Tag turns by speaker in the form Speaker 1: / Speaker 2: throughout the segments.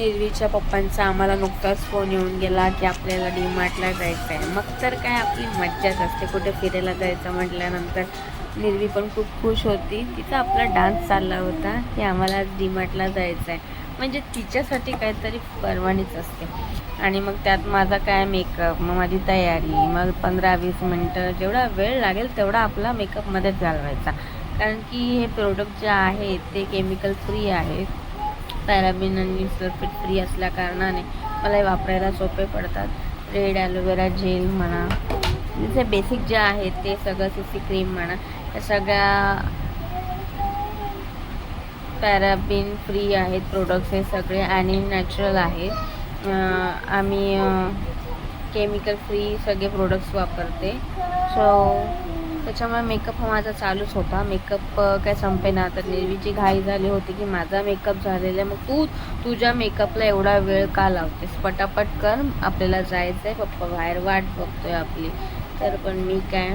Speaker 1: निर्वीच्या पप्पांचा आम्हाला नुकताच फोन येऊन गेला की आपल्याला डीमार्टला जायचं आहे मग तर काय आपली मज्जाच असते. कुठे फिरायला जायचं म्हटल्यानंतर निर्वी पण खूप खुश होती. तिचा आपला डान्स चालला होता की आम्हाला डीमार्टला जायचं आहे म्हणजे तिच्यासाठी काहीतरी परवानीच असते. आणि मग त्यात माझा काय मेकअप मग माझी तयारी मग पंधरा वीस मिनटं जेवढा वेळ लागेल तेवढा आपला मेकअपमध्येच घालवायचा. कारण की हे प्रोडक्ट जे आहे ते केमिकल फ्री आहेत पॅराबिन आणि सल्फेट फ्री असल्या कारणाने मला हे वापरायला सोपे पडतात. रेड ॲलोवेरा जेल म्हणा. जे बेसिक जे आहे ते सगळं सी सी क्रीम म्हणा. या सगळ्या पॅराबिन फ्री आहेत प्रोडक्ट्स हे सगळे आणि नॅचरल आहेत. आम्ही केमिकल फ्री सगळे प्रोडक्ट्स वापरते. सो त्याच्यामुळे मेकअप हा माझा चालूच होता. मेकअप काय संपे ना तर निर्वीची घाई झाली होती की माझा मेकअप झालेला आहे. मग तू तुझ्या मेकअपला एवढा वेळ का लावतेस? पटापट कर. आपल्याला जायचं आहे पप्पा बाहेर वाट बघतोय आपली. तर पण मी काय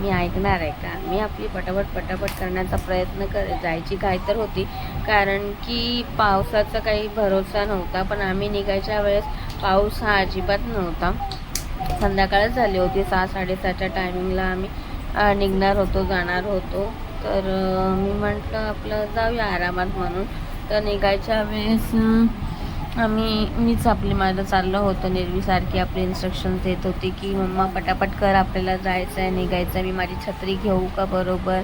Speaker 1: मी ऐकणार आहे का? मी आपली पटापट पटापट करण्याचा प्रयत्न कर जायची घाई तर होती. कारण की पावसाचा काही भरोसा नव्हता. पण आम्ही निघायच्या वेळेस पाऊस हा अजिबात नव्हता. संध्याकाळच झाली होती. सहा साडेसहाच्या टायमिंगला आम्ही निघणार होतो जाणार होतो. तर मी म्हटलं आपलं जाऊया आरामात म्हणून. तर निघायच्या वेळेस आम्ही मीच आपली माझं चाललं होतं. निर्वीसारखी आपली इन्स्ट्रक्शन्स देत होती की मम्मा पटापट कर आपल्याला जायचं आहे निघायचं आहे मी माझी छत्री घेऊ का बरोबर?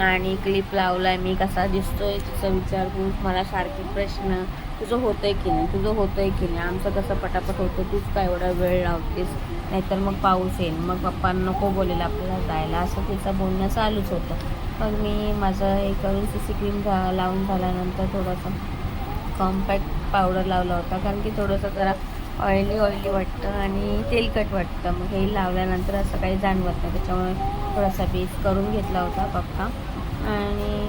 Speaker 1: आणि क्लिप लावला आहे मी कसा दिसतोय? तिचा विचारपूस मला सारखे प्रश्न तुझं होतंय की नाही? तुझं होतंय की नाही? आमचं कसं पटापट होतं? तूच काय एवढा वेळ लावतेस? नाहीतर मग पाऊस येईल. मग पप्पा नको बोलेल आपल्याला जायला. असं तिचं बोलणं चालूच होतं. पण मी माझं हे करून सी सी क्रीम झा लावून झाल्यानंतर थोडंसं कॉम्पॅक्ट पावडर लावला होता. कारण की थोडंसं जरा ऑइली ऑइली वाटतं आणि तेलकट वाटतं. मग हे लावल्यानंतर असं काही जाणवत नाही. त्याच्यामुळे थोडासा बेस करून घेतला होता पप्पा. आणि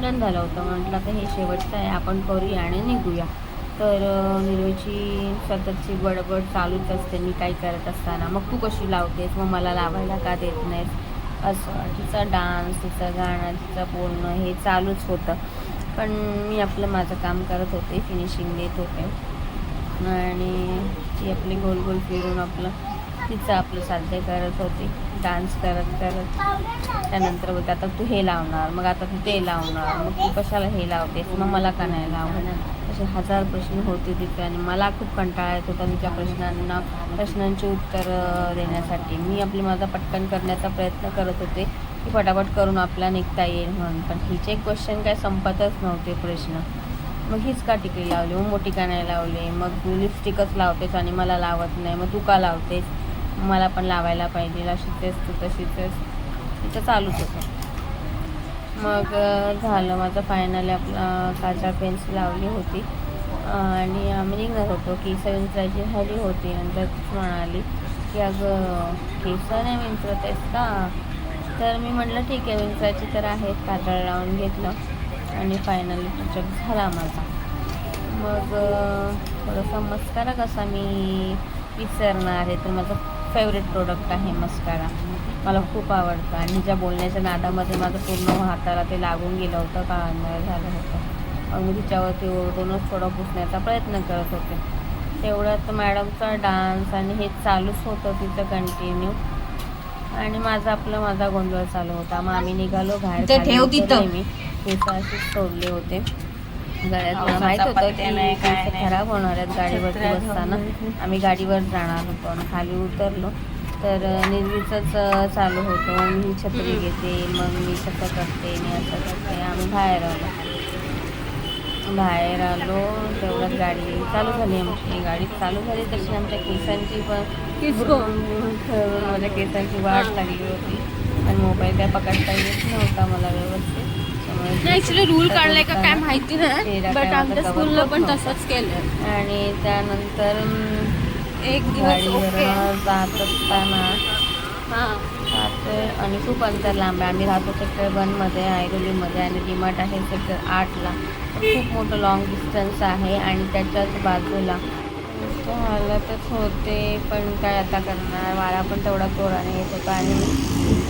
Speaker 1: डन झालं होतं. म्हटलं आता हे शेवटचं आहे आपण करूया आणि निघूया. तर अं, निर्वेची सततची बडबड चालूच असते मी काही करत असताना. मग तू कशी लावतेस? मग मला लावायला का देत नाहीस? असं. तिचा डान्स तिचं गाणं तिचं बोलणं हे चालूच होतं. पण मी आपलं माझं काम करत होते फिनिशिंग देत होते. आणि ती आपली गोल गोल फिरून आपलं तिचं आपलं साध्य करत होती. डान्स करत करत. त्यानंतर बोलते आता तू हे लावणार मग आता तू ते लावणार मग तू कशाला हे लावतेस मग मला का नाही लावणार? असे हजार प्रश्न होते तिथे आणि मला खूप कंटाळा येत होता तिच्या प्रश्नांना प्रश्नांची उत्तरं देण्यासाठी. मी आपली माझा पटकन करण्याचा प्रयत्न करत होते की पटापट करून आपला निघता येईल म्हणून. पण हिचे क्वेश्चन काय संपतच नव्हते प्रश्न. मग हीच का टिकली लावली? मग मोठी का नाही लावली? मग तू लिपस्टिकच लावतेस आणि मला लावत नाही. मग तू का लावतेस? मला पण लावायला पाहिजे अशीच आहेस तू तशीच तिथं तिचं चालूच होतं. मग झालं माझं फायनली आपला काचा पेन्सिल लावली होती. आणि आम्ही निघणार होतो केस विंचरायची झाली होती नंतर म्हणाली की अगं केसं नाही विंचरत आहेस का? तर मी म्हटलं ठीक आहे विंचरायची तर आहेत काजळ लावून घेतलं. आणि फायनली टचअप झाला माझा. मग थोडासा मस्कारा कसा मी विसरणार आहे तर माझं फेवरेट प्रोडक्ट आहे मस्कारा मला खूप आवडतं. आणि ज्या बोलण्याच्या नादामध्ये माझं पूर्ण हाताला ते लागून गेलं होतं काळांवर झालं होतं. मग मी तिच्यावरती ओरडूनच थोडं पुसण्याचा प्रयत्न करत होते. तेवढ्यात मॅडमचा डान्स आणि हे चालूच होतं तिचं कंटिन्यू आणि माझा आपलं माझा गोंधळ चालू होता. मग आम्ही निघालो बाहेर
Speaker 2: ठेव.
Speaker 1: मी केस असेच सोडले होते. गळ्यात मला माहीत होतं की. खराब होणार आहेत गाडीवरती बसताना. आम्ही गाडीवर जाणार होतो आणि खाली उतरलो. तर निर्वीचंच अं, चालू होतं मी छत्री घेते मग मी कसं करते मी असं करते आम्ही बाहेर आलो. बाहेर आलो तेवढ्यात गाडी चालू झाली आमची. गाडी चालू झाली तशी आमच्या केसांची पण माझ्या केसांची वाट लागली होती. आणि मोबाईल काय पकडता येत नव्हता मला व्यवस्थित.
Speaker 2: ऍक्च्युली रूल काढलाय का काय माहिती नाही बट आमच्या स्कूलला पण तसंच केलं
Speaker 1: आणि त्यानंतर
Speaker 2: एक दिवस ओके.
Speaker 1: जात असताना
Speaker 2: हां.
Speaker 1: आणि खूप अंतर लांब आहे. आम्ही राहतो सेक्टर वनमध्ये ऐरोलीमध्ये आणि डिमार्ट आहे सेक्टर आठला. तर खूप मोठं लॉंग डिस्टन्स आहे आणि त्याच्याच बाजूला. हालतच होते पण काय आता करणार? वारा पण तेवढा जोराने येत होता आणि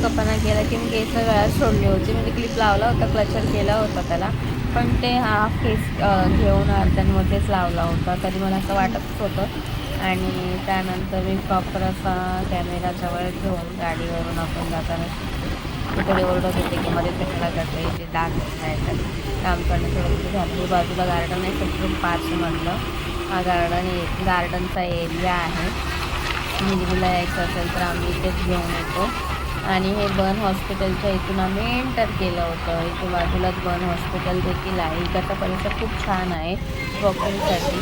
Speaker 1: कपाना केला की मी केस गळ्यात सोडली होती. म्हणजे क्लिप लावला होता क्लचर केला होता त्याला. पण ते हाफ केस घेऊन अर्ध्यांमध्येच लावला होता. तरी मला असं वाटतच होतं. आणि त्यानंतर मी प्रॉपर असा कॅमेरा जवळ घेऊन गाडीवरून आपण जाताना तिकडे ओरडत होते की मध्ये कशाला करते ते डाग आहे तर काम करणं थोडं झालं. बाजूला गार्डन आहे सेक्टर पाचमधलं. हा गार्डन गार्डनचा एरिया आहे. निर्गुला यायचं असेल तर आम्ही इथेच घेऊन येतो. आणि हे बन हॉस्पिटलच्या इथून आम्ही एंटर केलं होतं. इथे बाजूलाच बन हॉस्पिटल देखील आहे. इकडचा परिसर खूप छान आहे. वॉकिंगसाठी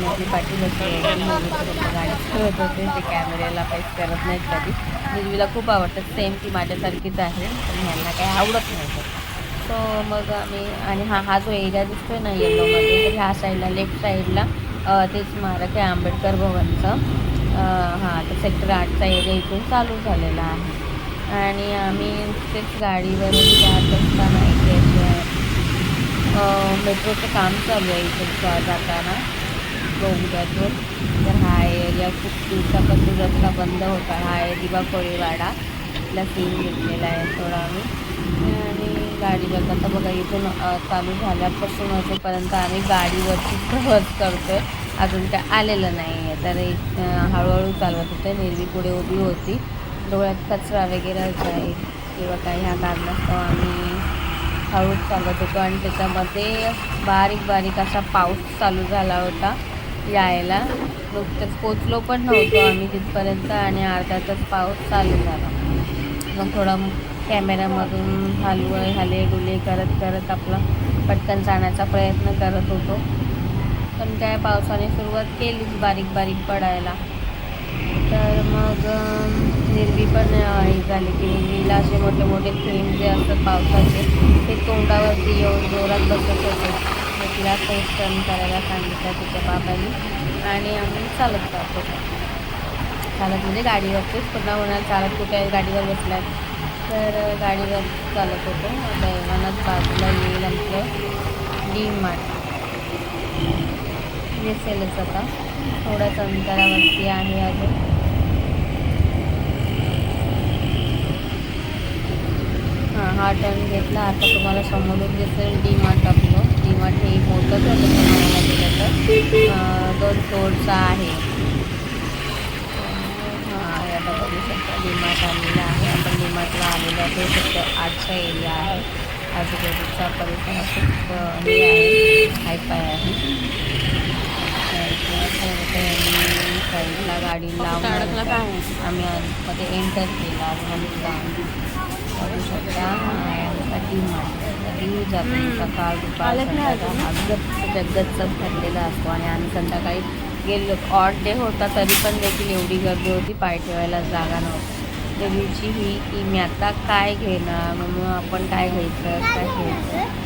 Speaker 1: माझी पाठी गाडी करत होते. ते कॅमेऱ्याला काहीच करत नाहीत कधी. निर्वीला खूप आवडतात. सेम ती माझ्यासारखीच आहे. पण ह्यांना काही आवडत नाही. सो मग आम्ही आणि हा हा जो एरिया दिसतोय ना येल्लोमध्ये तर ह्या साईडला लेफ्ट साईडला ते स्मारक आहे आंबेडकर भवनचं. हां तर सेक्टर आठचा एरिया इथून चालू झालेला आहे. आणि आम्ही तेच गाडीवरून जात असताना इथे मेट्रोचं काम चालू आहे इथे जाताना. बोगद्यातून तर हा एरिया खूप दिवसापासून रस्ता बंद होता. हा आहे दिवा कोळीवाडा. इथला सीन घेतलेला आहे थोडा आम्ही. आणि गाडीवर आता बघा इथून चालू झाल्यापासून अजूनपर्यंत आम्ही गाडीवरती प्रवास करतो आहे अजून काय आलेलं नाही आहे तर एक, हळूहळू चालवत होते. निर्वी पुढे उभी होती. डोळ्यात कचरा वगैरे जाईल किंवा काही ह्या कारणास्तव आम्ही हळूच चालत होतो. आणि त्याच्यामध्ये बारीक बारीक असा पाऊस चालू झाला होता यायला. नुकतंच पोचलो पण नव्हतो आम्ही तिथपर्यंत आणि अर्ध्यातच पाऊस चालू झाला. मग थोडं कॅमेऱ्यामधून हलव हले डुले करत करत आपला पटकन जाण्याचा प्रयत्न करत होतो. पण काय पावसाने सुरुवात केलीच बारीक बारीक पडायला. तर मग निर्वी पण अं, हे की निर्वीला असे मोठे मोठे थेंब जे असतात पावसाचे ते तोंडावरती येऊन जोरात बसत होते. मग तिला फेस टर्न करायला सांगितलं तिच्या बाबांनी. आणि आम्ही चालत जात. होतो चालत म्हणजे गाडीवरतीच पुन्हा होणार चालत कुठे गाडीवर बसल्यात तर गाडीवर चालत होतो. दैवानाच बाजूला येईल आमचं डी मार्ट. दिसेलच आता. थोड्याच अंतरावरती आहे अजून. हां हा टर्न घेतला. आता तुम्हाला समोरून दिसेल डी मार्ट आपलं डी मार्ट हे मोठंच आहे गेलं तर दोन फ्लोअरचं आहे. हां आता बघू शकता. डी मार्ट आलेला आहे. आपण डी मार्टला आलेलो आहे. फक्त आजचा एरिया आहे. आजूबाजूचा परिसर हा खूप हे आहे. हायफाय आहे. साईडला गाडी लावून
Speaker 2: काय?
Speaker 1: आम्ही मध्ये एंटर केला बघू शकता. जातो. सकाळ दुपार भरलेला असतो आणि आम्ही संध्याकाळी गेलो. ऑड डे होता तरी पण देखील एवढी गर्दी होती. पाय ठेवायला जागा नव्हती. देवीची ही की मी आता काय घेणार? मग आपण काय घ्यायचं? काय घ्यायचं?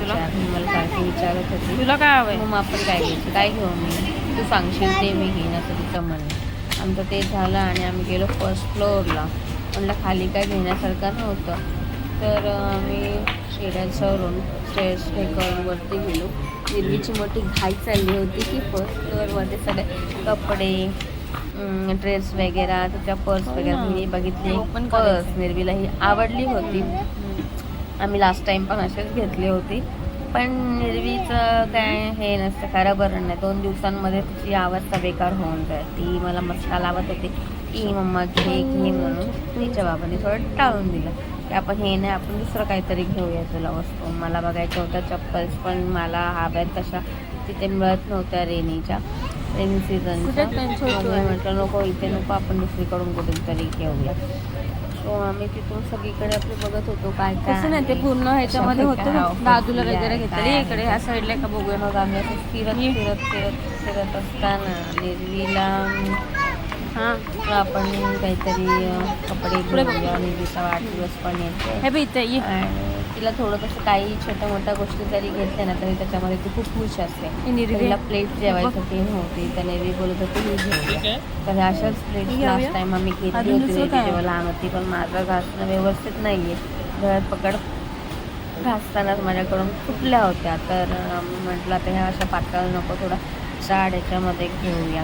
Speaker 2: तुला?
Speaker 1: विचार. मला सारखी विचारत होती.
Speaker 2: तुला काय
Speaker 1: मग आपण काय घ्यायचं? काय घेऊ मी? तू सांगशील ते मी घेईन असं तिचं म्हणणं. आमचं ते झालं आणि आम्ही गेलो फर्स्ट फ्लोअरला म्हणलं खाली काय घेण्यासारखं नव्हतं. तर आम्ही शेड्याच्यावरून स्टेअर्स हे करून वरती गेलो. निर्वीची मोठी घाई चालली होती की फर्स्ट फ्लोअरमध्ये सगळे कपडे ड्रेस वगैरे त्याच्या पर्स
Speaker 2: हो
Speaker 1: वगैरे
Speaker 2: ना.
Speaker 1: मी बघितली.
Speaker 2: Open
Speaker 1: purse. निर्वीला ही आवडली होती. आम्ही लास्ट टाइम पण असेच घेतली होती. पण निर्वीचं काय हे नसतं खरं बरं नाही. दोन दिवसांमध्ये तिची अवस्था बेकार होऊन जाईल ती मला मस्का लावत होती. की मम्मा घे घे म्हणून तिच्या बाबांनी थोडं टाळून दिलं. की आपण हे नाही आपण दुसरं काहीतरी घेऊया तुला वस्तू. मला बघायच्या होत्या चप्पल्स पण मला हव्यात तशा तिथे मिळत नव्हत्या रेनीच्या रेनी सीझनच्या? म्हटलं नको इथे नको आपण दुसरीकडून कुठून तरी घेऊया. सो आम्ही तिथून सगळीकडे आपले बघत होतो काय काय
Speaker 2: नाही ते. पूर्ण ह्याच्यामध्ये होतं बाजूला वगैरे
Speaker 1: काय
Speaker 2: इकडे. ह्या साईडला का बघूया
Speaker 1: मग आम्ही असं फिरत. फिरत फिरत फिरत असताना निर्वीला
Speaker 2: हां
Speaker 1: आपण काहीतरी कपडे. घेऊया निर्वीचा वाढदिवस पण येतो
Speaker 2: हे बी इथे
Speaker 1: आणि तिला थोडं कसं काही छोट्या मोठ्या गोष्टी जरी घेतल्या ना तरी त्याच्यामध्ये ती खूप खुश असते. तिला प्लेट जेवायसाठी नव्हती. तर नेवी बोलत होती ही घेऊया तर अशाच प्लेट? लास्ट टाइम आम्ही घेतली होती? जेव्हा लहान होती पण माझं घासणं व्यवस्थित नाही आहे पकड. घासतानाच माझ्याकडून फुटल्या होत्या. तर म्हटलं आता ह्या अशा पातळ नको थोडा जाड याच्यामध्ये घेऊया.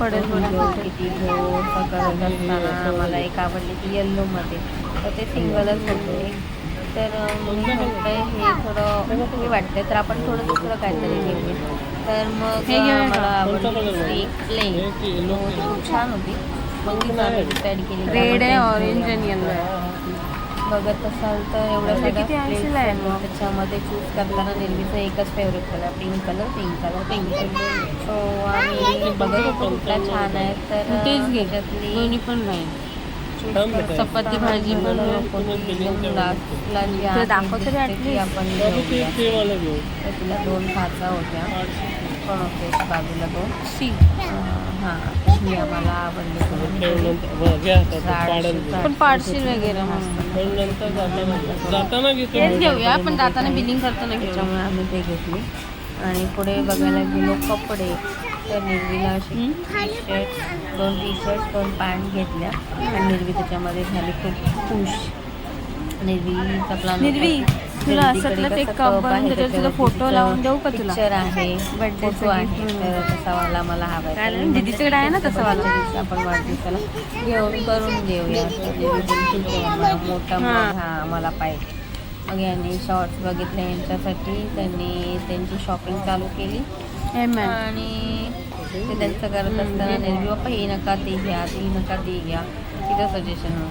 Speaker 1: करत होतो. किती घेऊ असं करत असताना मला एक आवडली ती येल्लोमध्ये तर ते सिंगलच होते. तर मी म्हटलं हे थोडं हे वाटतंय. तर आपण थोडं दुसरं काहीतरी घेऊया. तर मग
Speaker 2: हे?
Speaker 1: मला आवडली एक प्लेन खूप छान होती. मग ती आम्ही डिसाईड केली.
Speaker 2: रेड आहे ऑरेंज. आणि येल्लो आहे.
Speaker 1: बघत असाल तर
Speaker 2: आहे
Speaker 1: आहेत.
Speaker 2: मग?
Speaker 1: त्याच्यामध्ये चूज करताना नेहमीचा एकच favourite colour pink colour pink colour pink so आम्ही बघत होतो कुठल्या छान आहेत तर
Speaker 2: तेच घे.
Speaker 1: त्याच्यातली
Speaker 2: दोन्ही पण नाही चपाती भाजी पण
Speaker 1: असताना
Speaker 2: आहे.
Speaker 1: कोणती एकदम lastला जी
Speaker 2: तुला
Speaker 1: आहे
Speaker 2: दाखव तरी
Speaker 1: दिसते
Speaker 2: at
Speaker 1: ती
Speaker 2: least.
Speaker 1: आपण तिला दोन खाचा होत्या पण होते बाजूला दोन.
Speaker 2: सी
Speaker 1: हां ही आम्हाला आवडली. जाड
Speaker 2: पण पाडशील वगैरे तेच घेऊया पण जाताना बिलिंग करताना घेऊया
Speaker 1: आम्ही ते घेतली. आणि पुढे बघायला गेलो कपडे. तर निर्वीला असे. टी शर्ट दोन टी शर्ट दोन पॅन्ट घेतल्या आणि निर्वी त्याच्यामध्ये झाली खूप खुश निर्वीचा प्लॅन
Speaker 2: निर्वी, तुला असतलंच एक cup बनवून त्याच्यावर तुला photo लावून देऊ का तुला?
Speaker 1: पिक्चर आहे
Speaker 2: चं
Speaker 1: फोटो आहे. तर तसा वाला मला हवा
Speaker 2: नाही, दीदीच्याकडे आहे ना तसा वाला?
Speaker 1: आपण वाढदिवसाला घेऊन करून देऊया निर्वी आहे मोठा
Speaker 2: हा
Speaker 1: मला पाहिजे मग यांनी शॉर्ट्स बघितले यांच्यासाठी. त्यांनी त्यांची शॉपिंग चालू केली. आणि ते त्यांचं करत असताना नेहमी बाप्पा हे नका ते घ्या ते नका ते घ्या. तिथं सजेशन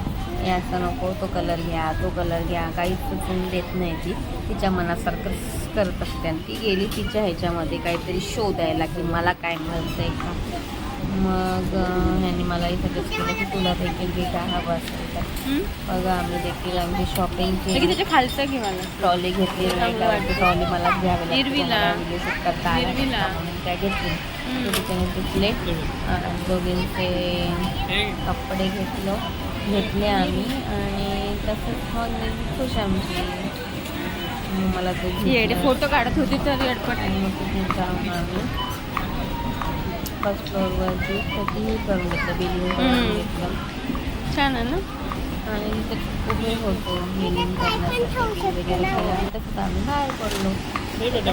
Speaker 1: हे असं नको तो कलर घ्या तो कलर घ्या. काहीच सुचवून देत नाही ती. तिच्या मनासारखं करत असते. आणि ती गेली तिच्या ह्याच्यामध्ये काहीतरी शोधायला की मला काय मिळतं आहे का? मग ह्यांनी मलाही सजेस्ट केलं की तुला देखील काय हवं असेल तर बघा आम्ही देखील आमची शॉपिंग केली.
Speaker 2: त्याच्या खालचा घे मला?
Speaker 1: ट्रॉली घेतली ट्रॉली मला घ्यावी लागते. मला करता त्या घेतली. दोघींचे कपडे घेतलो घेतले आम्ही. आणि तसंच मग खुश आमची. मग मला ते.
Speaker 2: फोटो काढत होती तर एडपट
Speaker 1: आणि मग तिथे जाऊन आम्ही फर्स्ट फ्लोअरवरती सगळी करून घेतलं बिलिंग करून
Speaker 2: हम्म.
Speaker 1: घेतलं
Speaker 2: छान आहे ना
Speaker 1: आणि तिथे उभे होतो बिलिंग करण्यासाठी वगैरे केलं आणि तसंच आम्ही बाहेर पडलो
Speaker 3: हे बेटा